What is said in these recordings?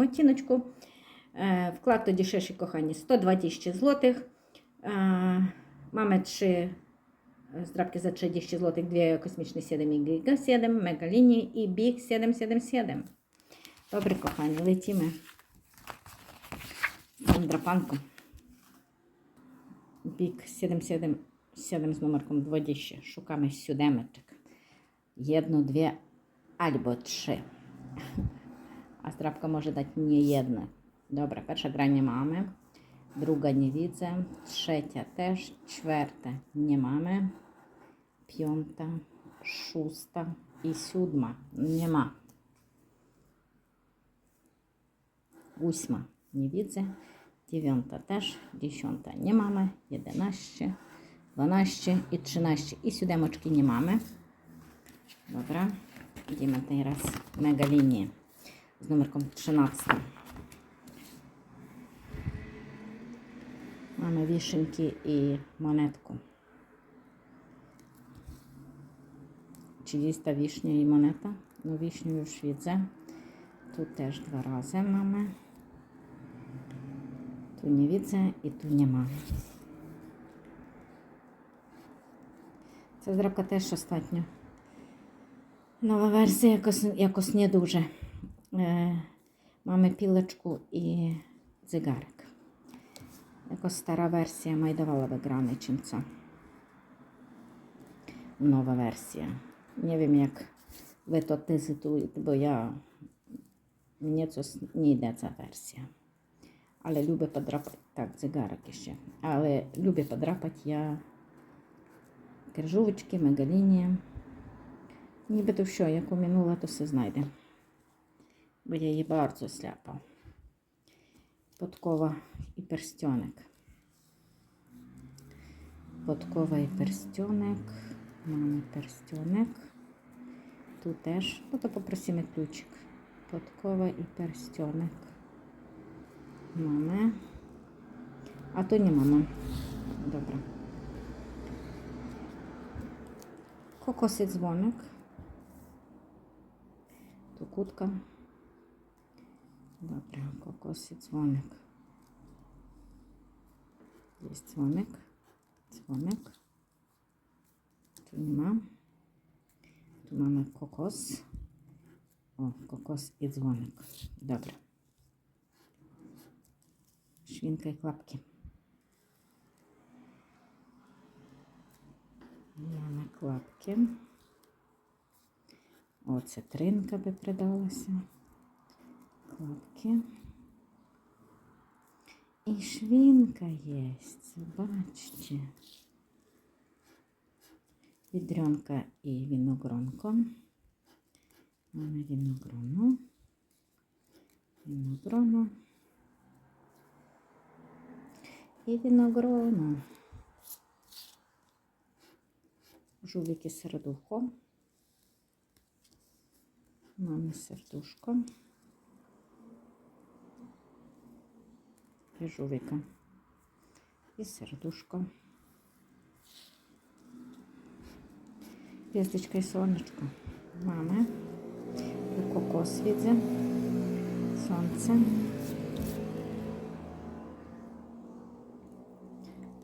оціночку. Е, Вклад тоді ще кохані 102 тисячі злотих. Е, Mamy trzy zdrabki za 30 zł, dwie kosmiczne 7 i Giga 7, Mega i Big 777. Добре, кохані, летімо. З драпанку. Бік 777 з номерком 20. Шукamy siódemeczek. Jedno, dwie albo trzy. A zdrabka może dać nie jedne. Dobra, pierwsza gra nie mamy. Druga nie widzę. Trzecia też. Czwarta nie mamy. Piąta, szósta i siódma nie ma. Ósma nie widzę. Dziewiąta też. Dziesiąta nie mamy. Jedenaście, dwanaście i trzynaście. I siódemeczki nie mamy. Dobra. Idziemy teraz mega linię z numerką 13. Mamy wieszynki i monetku. 30 wiśnia i moneta. No wiśnię już widzę. Tu też dwa razy mamy. Tu nie widzę i tu nie mamy. Ця здрабка теж остатньо. Нова версія якось, якось не дуже. Mamy пілочку і дзигарик. Якось стара версія має давала виграни, чим це. Нова версія. Не wiem, як ви то тезитуєте, бо я мені це не йде ця версія. Але люблю подрапати. Так, цигарок ще. Але люблю подрапати я все знайде. Бо я її bardzo сляпав. Подкова і перстьоник. Подкова і перстьоник. Mamy перстьоник. Tu też. No to poprosimy kluczyk. Podkowa i pierścionek. Mamy. A tu nie mamy. Dobra. Kokosy dzwonek. Tu kutka. Dobra, kokosy dzwonek. Jest dzwonek. Dzwonek. Tu nie ma. Tu mamy kokos. O, kokos i dzwonek. Dobra. Świnka i klapki. Mamy klapki. O, cytrynka by przydалася. Klapki. I szwinka jest. Zobaczcie. Відрянка і віногронко. Mamy віногрону. Віногрону. І віногрону. Жувики сердухо. Mamy сердушко. І жувика. І сердушко. Звездочка і сонечко. Мами. Кокос відзе. Сонце.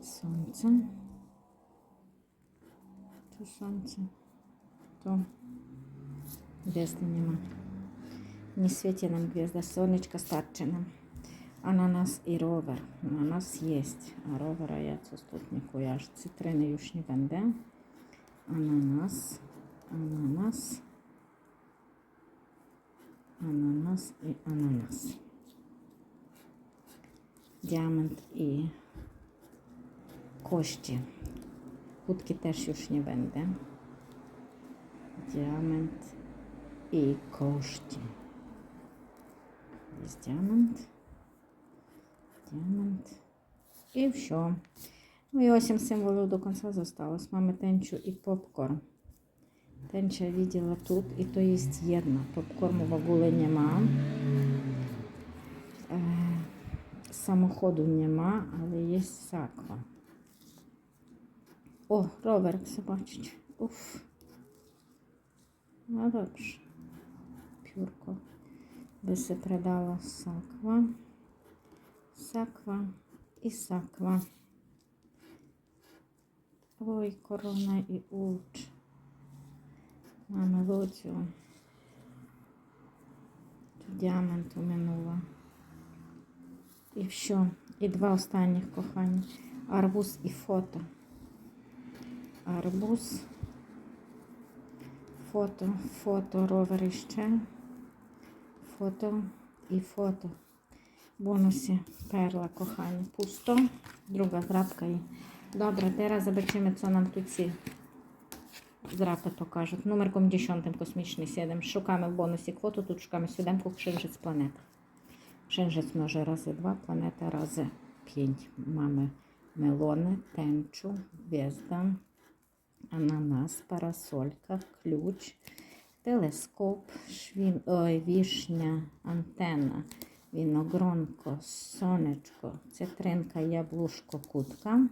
Сонце. Tu сонце. То гвізди нема. Не світі нам гвізда. Сонечка старче нам. Ananas i rower. Ananas jest, a rowera ja co stąd nie kojarzę. Cytryny już nie będę. Ananas, ananas, ananas i ananas. Diament i kości. Kutki też już nie będę. Diament i kości. Jest diament. І все. Ну і 8 символів до кінця залишилось. Mamy тенчу і попкорн. Тенча видела тут, і то є єдна. Попкорму ogóle нема. Е, самоходу нема, але є саква. О, ровер, все бачить. Уф. Ну, dobrze. Piórko. би се придала саква, саква і саква. Ой, корона і уч. Маме лоцю. Діаманту минула. І все. І два останніх кохання. Арбуз і фото. Арбуз. Фото, фото, ровер іще. Фото і фото. Бонуси перла кохання. Пусто. Друга здрапка є. Добре, teraz zobaczymy, co nam tu ci zdrapy pokażą. Numerką 10 kosmiczny 7. Szukamy w bonusie kwotu, tu szukamy 7 księżyc planeta. Księżyc może razy 2, planeta razy 5. Mamy melony, tęczu, gwiazda, ananas, parasolka, klucz, teleskop, szwin, oj, wisznia, antena, winogronko, сонечко, цитринка, яблушко, кутка.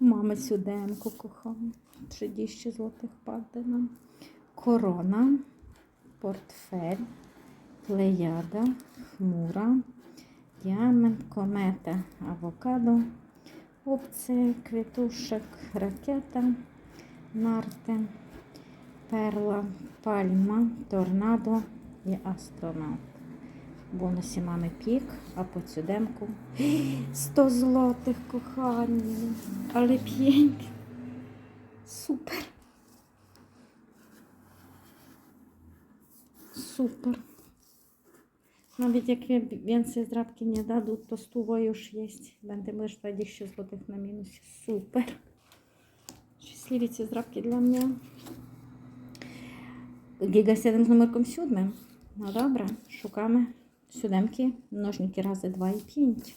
Мама сюденку кохана, 30 злотих падає нам. Корона, портфель, плеяда, хмура, діамент, комета, авокадо, опція, квітушек, ракета, нарти, перла, пальма, торнадо і астронавт. Бонусі мами пік, а по цюдемку 100 злотих, кохані. Але п'єнькі. Супер. Супер. Навіть wie- więcej zdrabki nie dadzą, to stuwo już jest. Będę mieć 20 zł na minusie. Super. Щасливі ці здрабки для мене. Гіга 7 з номерком 7. Ну добре, шукаємо сюдемки, множники рази 2 і 5.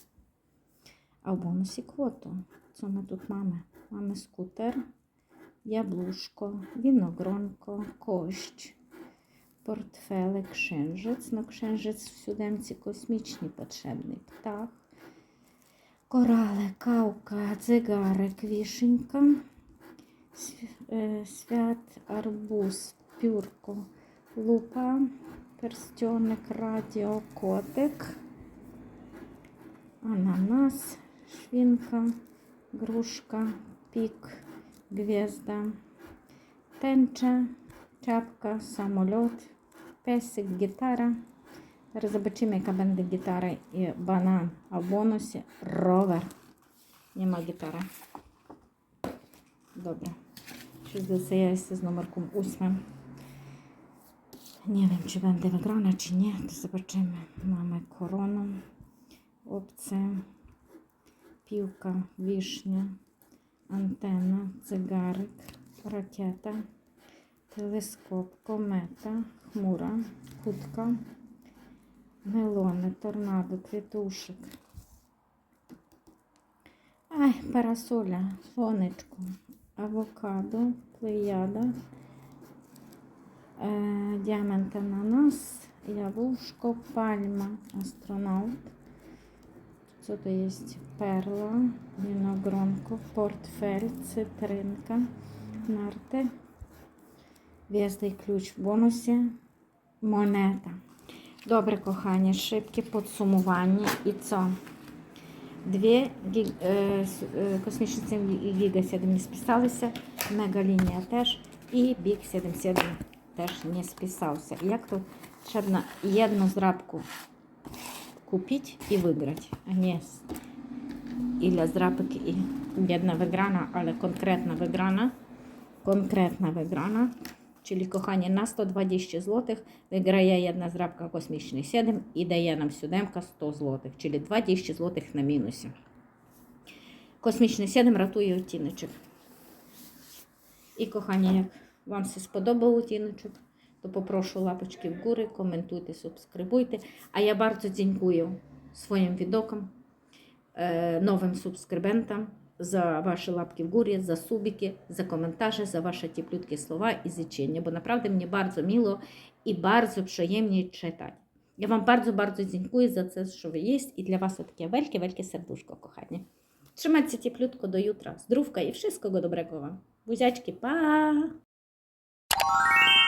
А в бонусі квоту. Що ми тут маємо? Маємо скутер, яблушко, виногронко, кощ, портфелик, księżyc w siódemce kosmiczny potrzebny. Ptak, korale, kałka, cygarek, wiszynka, sw- e, świat, arbuz, piórko, lupa, перстьоник, радіо, котик, ананас, швінка, грушка, пік, гвізда, тенча, чапка, самоліт, песик, гітара. Зараз zobaczymy, яка буде гітара і банан. А в бонусі ровер. Нема гітари. Добре. Щось засияється з номерком 8. Nie wiem, czy będę wygrana, czy nie. To zobaczymy. Mamy koronę, opcję, piłka, wisznia, antena, cygarek, rakieta, teleskop, kometa, chmura, kłódka, melony, tornado, kwiatuszek. Ай, парасоля, сонечко, авокадо, плеяда, е, діамант ананас, яблушко, пальма, астронавт. Jest? Perla, winogronko, portfel, cytrynka, narty, gwiazda i klucz w bonusie, moneta. Добре, кохання, шибке підсумування. І це дві гі- е, е, космічні сім'ї і Гіга 7 не списалися, Мегалінія теж, і Біг 77 теж не списався. Як то треба одну зрабку купить і виграти, а не з- ілля здрапок і jedna wygrana, ale konkretna wygrana, konkretna wygrana, czyli kochanie na 120 zł wygryje jedna zdrabka kosmiczny 7 i daje nam siódemka 100 zł, czyli 20 zł na minusie. Космічний 7 ратує оттіночок. І, кохані, як вам все сподобав оттіночок, то попрошу лапочки вгоры, коментуйте, субскрибуйте. А я e, nowym subskrybentom za wasze łapki w górę, za subiki, za komentarze, za wasze cieplutkie słowa i życzenia, bo naprawdę mnie bardzo miło i bardzo przyjemnie czytać. Ja wam bardzo, bardzo dziękuję za to, że wy jest i dla was takie wielkie, wielkie serduszko, kochanie. Trzymajcie cieplutko do jutra. Zdrówka i wszystkiego dobrego wam. Buziaczki, pa! Bye.